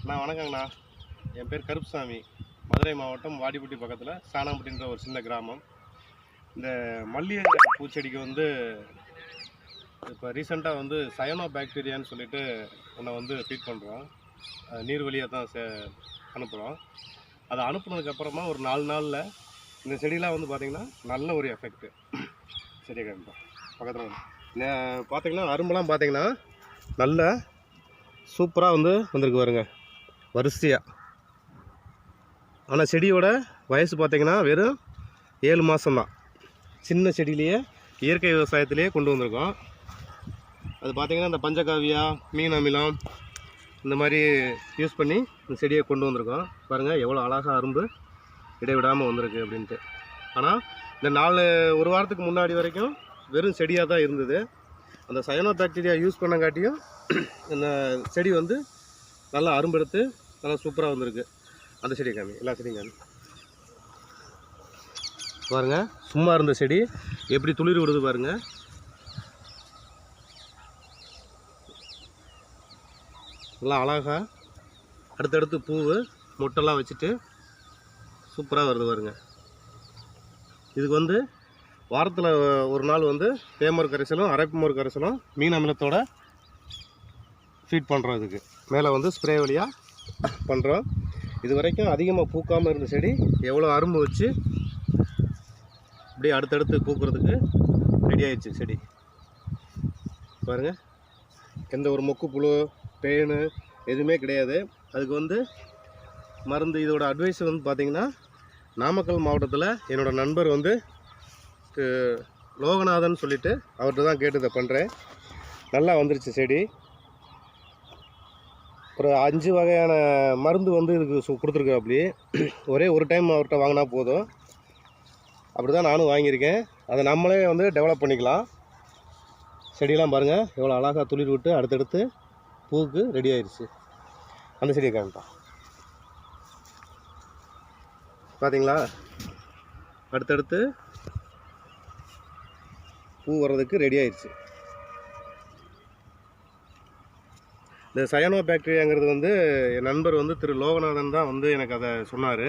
அண்ணா வணக்கங்கண்ணா. என் பேர் கருப்புசாமி. மதுரை மாவட்டம் வாடிப்பட்டி பக்கத்தில் சாணாம்பட்டின்ற ஒரு சின்ன கிராமம். இந்த மல்லிகை பூச்செடிக்கு வந்து இப்போ ரீசெண்டாக வந்து சயனோ பாக்டீரியான்னு சொல்லிட்டு ஒன்றை வந்து ஃபீட் பண்ணுறோம் நீர் வழியாக தான் சே அனுப்புகிறோம் அதை அனுப்புனதுக்கப்புறமா ஒரு நாலு நாளில் இந்த செடியெலாம் வந்து பார்த்திங்கன்னா நல்ல ஒரு எஃபெக்ட்டு சரியா கண்டிப்பாக பக்கத்தில் வந்து. பார்த்தீங்கன்னா அரும்பெல்லாம் பார்த்தீங்கன்னா நல்ல சூப்பராக வந்து வந்திருக்கு பாருங்க. வரிசையாக ஆனால் செடியோட வயசு பார்த்திங்கன்னா வெறும் ஏழு மாதம்தான் சின்ன செடியிலேயே இயற்கை விவசாயத்திலேயே கொண்டு வந்திருக்கோம். அது பார்த்திங்கன்னா இந்த பஞ்சகாவியா மீன் அமிலம் இந்த மாதிரி யூஸ் பண்ணி இந்த செடியை கொண்டு வந்திருக்கோம். பாருங்கள் எவ்வளோ அழகாக அரும்பு இடைவிடாமல் வந்திருக்கு அப்படின்ட்டு. ஆனால் இந்த நாலு ஒரு வாரத்துக்கு முன்னாடி வரைக்கும் வெறும் செடியாக தான் இருந்தது. அந்த சயனோ பாக்டீரியா யூஸ் பண்ணங்காட்டியும் இந்த செடி வந்து நல்லா அரும்பெடுத்து நல்லா சூப்பராக வந்திருக்கு. அந்த செடியை காமி எல்லா செடியும் காமி. பாருங்க சும்மா இருந்த செடி. எப்படி துளிர் விடுது பாருங்க. நல்லா அழகா அடுத்தடுத்து பூவு மொட்டெல்லாம் வச்சுட்டு சூப்பராக வருது பாருங்க. இதுக்கு வந்து வாரத்தில் ஒரு நாள் வந்து தேமர் கரைசலும் அரைப்புமோர் கரைசலும் மீன் அமிலத்தோட ஃபீட் பண்ணுறோம் இதுக்கு. மேலே வந்து ஸ்ப்ரே வழியாக பண்ணுறோம் இது வரைக்கும் அதிகமாக பூக்காமல் இருந்த செடி எவ்வளோ அரும்பு வச்சு அப்படியே அடுத்தடுத்து பூக்கிறதுக்கு ரெடி ஆயிடுச்சு செடி. பாருங்கள் எந்த ஒரு மொக்கு புழு பேனு எதுவுமே கிடையாது. அதுக்கு வந்து மருந்து இதோட அட்வைஸ் வந்து பார்த்திங்கன்னா நாமக்கல் மாவட்டத்தில் என்னோடய நண்பர் வந்து லோகநாதன் சொல்லிட்டு அவர்கிட்ட தான் கேட்டு இதை பண்ணுறேன் நல்லா வந்துருச்சு செடி. ஒரு அஞ்சு வகையான மருந்து வந்து இதுக்கு சு கொடுத்துருக்காப்படி. ஒரே ஒரு டைம் அவர்கிட்ட வாங்கினா போதும். அப்படி தான் நானும் வாங்கியிருக்கேன். அதை நம்மளே வந்து டெவலப் பண்ணிக்கலாம். செடியெல்லாம் பாருங்கள் எவ்வளோ அழகாக துளிர் விட்டு அடுத்தடுத்து பூவுக்கு ரெடி ஆயிடுச்சு அந்த செடியை காமிப்பா பார்த்தீங்களா அடுத்தடுத்து பூ வர்றதுக்கு ரெடி ஆயிடுச்சு இந்த சயனோ பாக்டீரியாங்கிறது வந்து என் நண்பர் வந்து திரு லோகநாதன் தான் வந்து எனக்கு அதை சொன்னார்.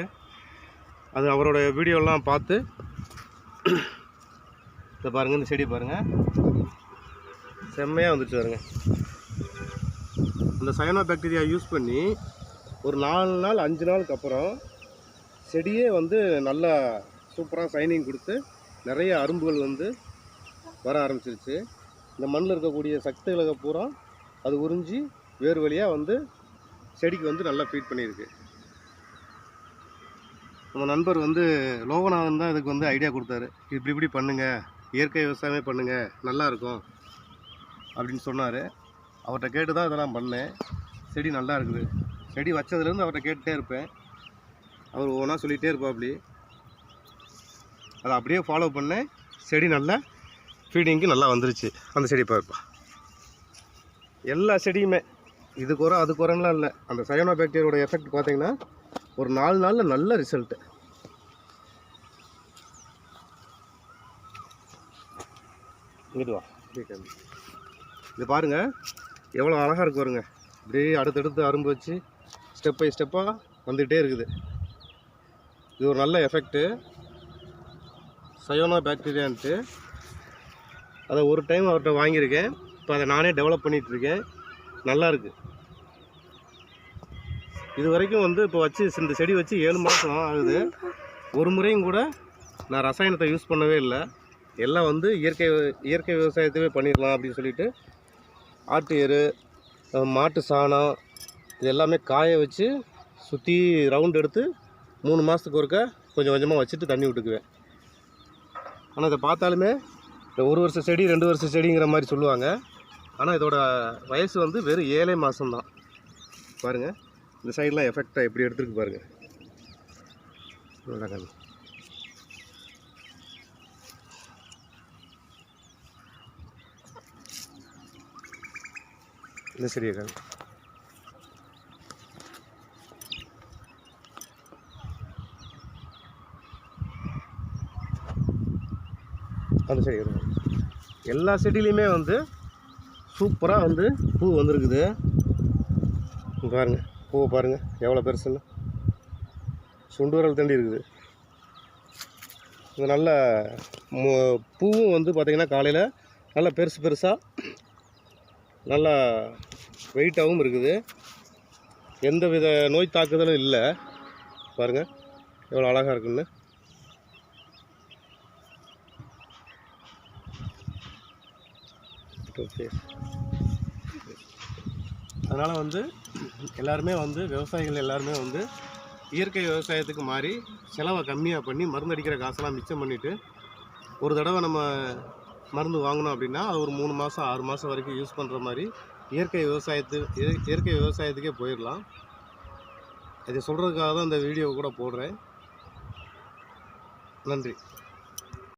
அது அவரோட வீடியோலாம் பார்த்து இதை பாருங்கள் இந்த செடி பாருங்கள் செம்மையாக வந்துச்சு பாருங்கள் இந்த சயனோ பாக்டீரியா யூஸ் பண்ணி ஒரு நாலு நாள் அஞ்சு நாளுக்கு அப்புறம் செடியே வந்து நல்லா சூப்பராக சைனிங் கொடுத்து நிறைய அரும்புகள் வந்து வர ஆரம்பிச்சிருச்சு. இந்த மண்ணில் இருக்கக்கூடிய சக்திகளை பூரா அது உறிஞ்சி வேறு வழியாக வந்து செடிக்கு வந்து நல்லா ஃபீட் பண்ணியிருக்கு. நம்ம நண்பர் வந்து லோகநாதன் தான் இதுக்கு வந்து ஐடியா கொடுத்தாரு. இப்படி இப்படி பண்ணுங்கள் இயற்கை விவசாயமே பண்ணுங்கள் நல்லா இருக்கும் அப்படின்னு சொன்னார். அவர்கிட்ட கேட்டு தான் இதெல்லாம் பண்ணேன். செடி நல்லா இருக்குது. செடி வச்சதுலேருந்து அவர்கிட்ட கேட்டுகிட்டே இருப்பேன். அவர் ஒவ்வொன்றா சொல்லிகிட்டே இருப்பாப்படி அதை அப்படியே ஃபாலோ பண்ணேன். செடி நல்லா ஃபீடிங்க்கு நல்லா வந்துருச்சு. அந்த செடி பார்ப்பா. எல்லா செடியுமே இது குறை அது குறைலாம் இல்லை. அந்த சயனோ பாக்டீரியோட எஃபெக்ட் பார்த்தீங்கன்னா ஒரு நாலு நாளில் நல்ல ரிசல்ட்டு இங்கிட்டு வா. இது பாருங்க. எவ்வளோ அழகாக இருக்கு பாருங்க. இப்படியே அடுத்தடுத்து அரும்பு வச்சு ஸ்டெப் பை ஸ்டெப்பாக வந்துகிட்டே இருக்குது. இது ஒரு நல்ல எஃபெக்ட்டு சயோனா பாக்டீரியான்ட்டு அதை ஒரு டைம் அவர்கிட்ட வாங்கியிருக்கேன். இப்போ அதை நானே டெவலப் பண்ணிகிட்டு இருக்கேன். நல்லா இது வரைக்கும் வந்து இப்போ வச்சு இந்த செடி வச்சு ஏழு மாதம் ஆகுது. ஒரு முறையும் கூட நான் ரசாயனத்தை யூஸ் பண்ணவே இல்லை. எல்லாம் வந்து இயற்கை இயற்கை விவசாயத்தையே பண்ணிடலாம் அப்படின்னு சொல்லிட்டு ஆட்டு எரு மாட்டு சாணம் இது எல்லாமே காய வச்சு சுற்றி ரவுண்ட் எடுத்து மூணு மாதத்துக்கு ஒருக்க கொஞ்சம் கொஞ்சமாக வச்சுட்டு தண்ணி விட்டுக்குவேன். ஆனால் இதை பார்த்தாலுமே ஒரு வருஷம் செடி ரெண்டு வருஷம் செடிங்கிற மாதிரி சொல்லுவாங்க. ஆனால் இதோட வயசு வந்து வெறும் ஏழே மாதம்தான் பாருங்கள் இந்த சைடெலாம் எஃபெக்டாக எப்படி எடுத்துருக்கு பாருங்கள் நல்லா இந்த செடியை காமி. அந்த செடி எல்லா செடியிலையுமே வந்து சூப்பராக வந்து பூ வந்திருக்குது. பாருங்கள் பூவை பாருங்கள் எவ்வளோ பெருசுன்னு. சுண்டு விரல் தண்டி இருக்குது. இது நல்ல பூவும் வந்து பார்த்திங்கன்னா காலையில் நல்லா பெருசு பெருசாக நல்லா வெயிட்டாகவும் இருக்குது. எந்த வித நோய் தாக்குதலும் இல்லை. பாருங்கள் எவ்வளோ அழகாக இருக்குன்னு. ஓகே அதனால் வந்து எல்லாருமே வந்து விவசாயிகள் எல்லாருமே வந்து இயற்கை விவசாயத்துக்கு மாறி செலவை கம்மியாக பண்ணி மருந்து அடிக்கிற காசெல்லாம் மிச்சம் பண்ணிவிட்டு ஒரு தடவை நம்ம மருந்து வாங்கினோம் அப்படின்னா அது ஒரு மூணு மாதம் ஆறு மாதம் வரைக்கும் யூஸ் பண்ணுற மாதிரி இயற்கை விவசாயத்து இய- இயற்கை விவசாயத்துக்கே போயிடலாம். இதை சொல்கிறதுக்காக தான் இந்த வீடியோவை கூட போடுறேன். நன்றி.